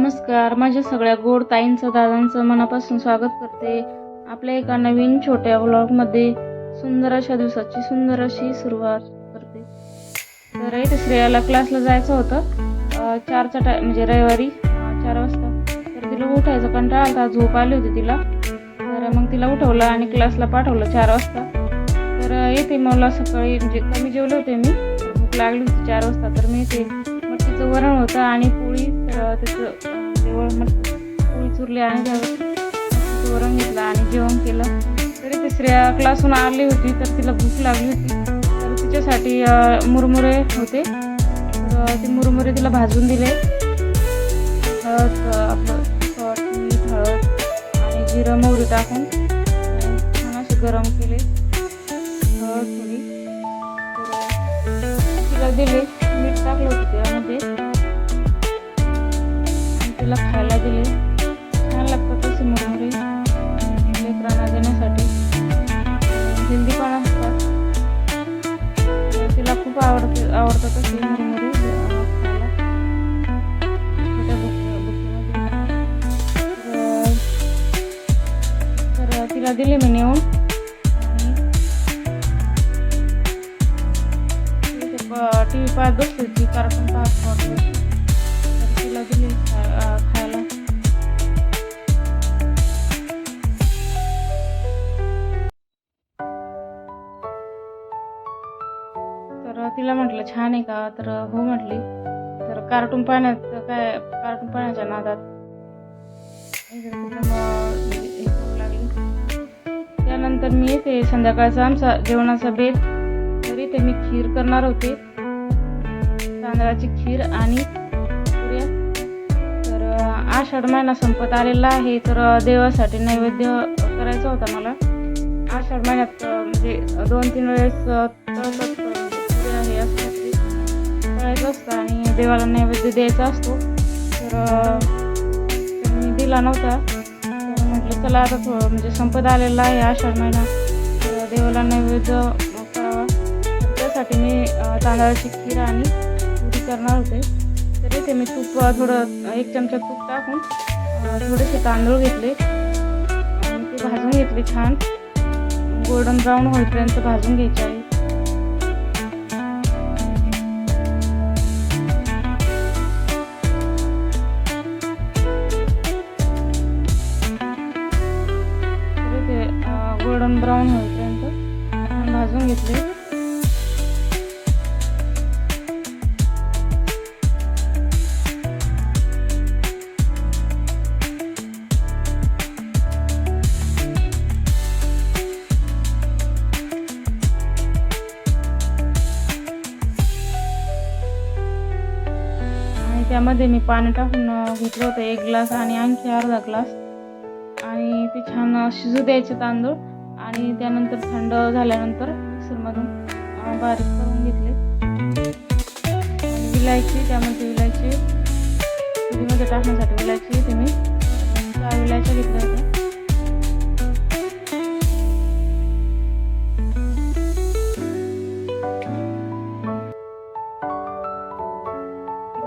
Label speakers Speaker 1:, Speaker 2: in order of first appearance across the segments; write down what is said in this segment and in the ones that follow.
Speaker 1: नमस्कार. माझ्या सगळ्या गोड ताईंचं दादांचं मनापासून स्वागत करते. आपल्या एका नवीन छोट्या व्लॉगमध्ये सुंदर अशा दिवसाची सुंदर अशी सुरुवात करते. तर इथे श्रेयाला क्लासला जायचं होतं. चारचा टाय म्हणजे रविवारी चार वाजता. तर तिला उठायचं कंटाळा आलता झोप आली होती तिला. तर मग तिला उठवलं आणि क्लासला पाठवलं चार वाजता. तर येते मला सकाळी म्हणजे कमी जेवले होते मी. भूक लागली होती चार वाजता तर मी येते. मटकीचं वरण होतं आणि पोळी तर त्याचं ते पोळी चुरली आणि त्या वरण घेतलं आणि जेवण केलं. तरी तिसऱ्या क्लासून आली होती तर तिला भूक लागली होती. तर तिच्यासाठी मुरमुरे होते. तर ते मुरमुरे तिला भाजून दिले. हळद आपलं मीठ हळद आणि जिरं मोहरी टाकून छान असे गरम केले. हळद थोडी तिला दिले. मीठ टाकलं होतं त्यामध्ये. आणि खायला दिले. छान लागतात तसे मुरमुरे लेकरांना देण्यासाठी. हिंदी पण असतात. तिला खूप आवडते आवडतात तसे मुरमुरे तर तिला दिले मी नेऊन. टी व्ही पाहत बसली ती कार्यक्रम पाहत तिला म्हटलं छान आहे का? तर हो म्हटली. तर कार्टून पाण्यात काय कार्टून पाण्याच्या नादात. त्यानंतर मी येते संध्याकाळचा आमचा जेवणाचा बेत. तरी ते मी खीर करणार होते. तांदळाची खीर आणि पुऱ्या. तर आषाढ महिना संपत आलेला आहे. तर देवासाठी नैवेद्य करायचा होता मला. आषाढ महिन्यात म्हणजे दोन तीन वेळेस करायचं असतं आणि देवाला नैवेद्य द्यायचा असतो. तर मी दिला नव्हता. तर म्हटलं चला आता थोडं म्हणजे संपत आलेला आहे आषाढ महिना. तर देवाला नैवेद्य करावा. त्यासाठी मी तांदळाची खीर आणि पुरी करणार होते. तर इथे मी तूप थोडं एक चमचा तूप टाकून थोडेसे तांदूळ घेतले. आणि ते भाजून घेतले छान. गोल्डन ब्राऊन होईपर्यंत भाजून घ्यायचे. गोल्डन ब्राऊन होईपर्यंत भाजून घेतले. आणि त्यामध्ये मी पाणी टाकून घेतलं होतं एक ग्लास आणि आणखी अर्धा ग्लास. आणि ते छान शिजू द्यायचे तांदूळ. आणि त्यानंतर थंड झाल्यानंतर मिक्सरमधून बारीक करून घेतले. आणि विलायची त्यामध्ये विलायची पुरीमध्ये टाकण्यासाठी विलायची ते चार विलायच्या घेतल्या होत्या.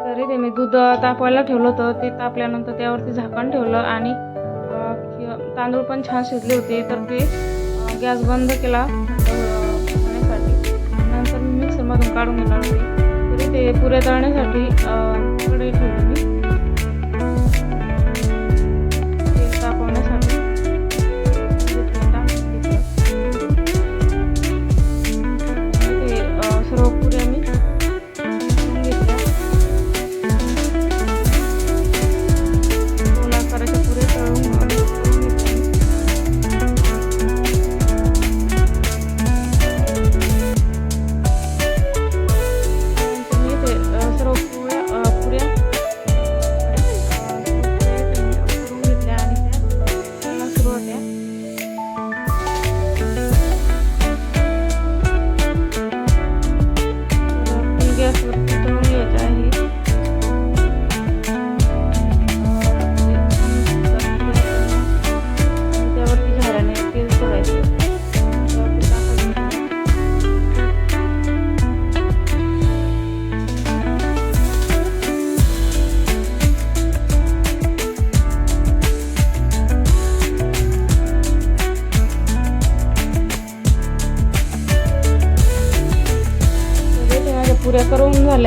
Speaker 1: तरी ते मी दूध तापवायला ठेवलं होतं. ते तापल्यानंतर त्यावरती झाकण ठेवलं आणि तांदूळ पण छान शिजले होते. तर ते गॅस बंद केला. अं, नंतर मी मिक्सरमधून काढून घेणार होते. तरी ते पुऱ्या तळण्यासाठी अं, कढई ठेवली मी.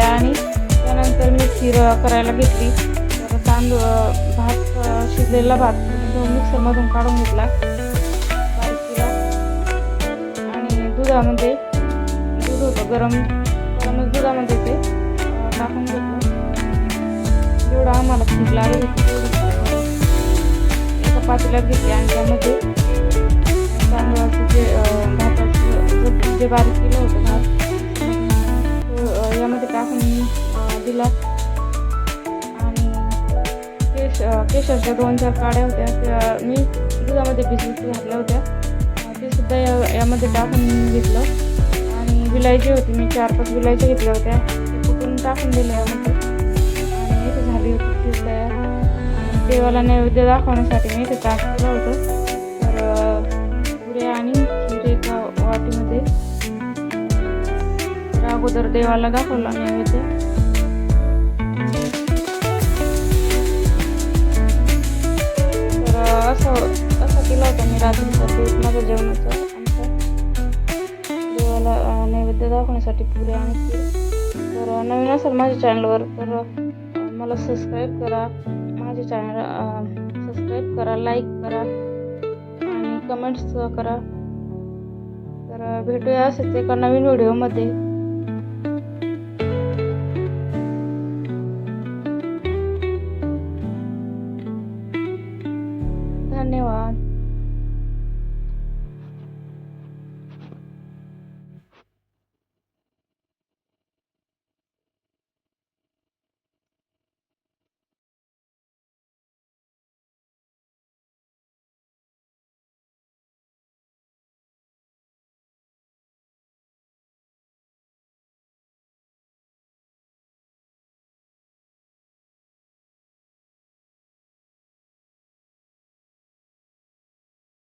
Speaker 1: आणि त्यानंतर मिक्शीर करायला घेतली. तर तांदूळ भात शिजलेला भात तो मिक्सरमधून काढून घेतला. बारीक केला. आणि दुधामध्ये दूध होतं गरम गरमच दुधामध्ये ते टाकून घेतलं. जेवढं आम्हाला खूप लागेल एका पातेल्यात घेतली आणि त्यामध्ये तांदळाचं जे भाताचं जे- बारीक केलं होतं भात यामध्ये दिला आणि केश केशरच्या दोन चार काड्या होत्या. त्या मी दुधामध्ये भिजवून घातल्या होत्या. ते सुद्धा या यामध्ये टाकून घेतलं. आणि विलायची होती. मी चार पाच विलायच्या घेतल्या होत्या. कुठून टाकून दिल्या यामध्ये. आणि इथे झाली होती तयार. देवाला नैवेद्य दाखवण्यासाठी मी इथे ताक केलं होतं. तर पुढे पुऱ्या आणि खीर एका वाटीमध्ये अगोदर देवाला दाखवला नैवेद्य. तर असं असं केलं होतं मी रात्रीचा दिवस माझ्या जेवणाचं. देवाला नैवेद्य दाखवण्यासाठी पुरे आणि तर नवीन असेल माझ्या चॅनलवर तर मला सबस्क्राईब करा. माझे चॅनल सबस्क्राईब करा लाईक करा. आणि कमेंट्स करा. तर भेटूया असेच एका नवीन व्हिडिओमध्ये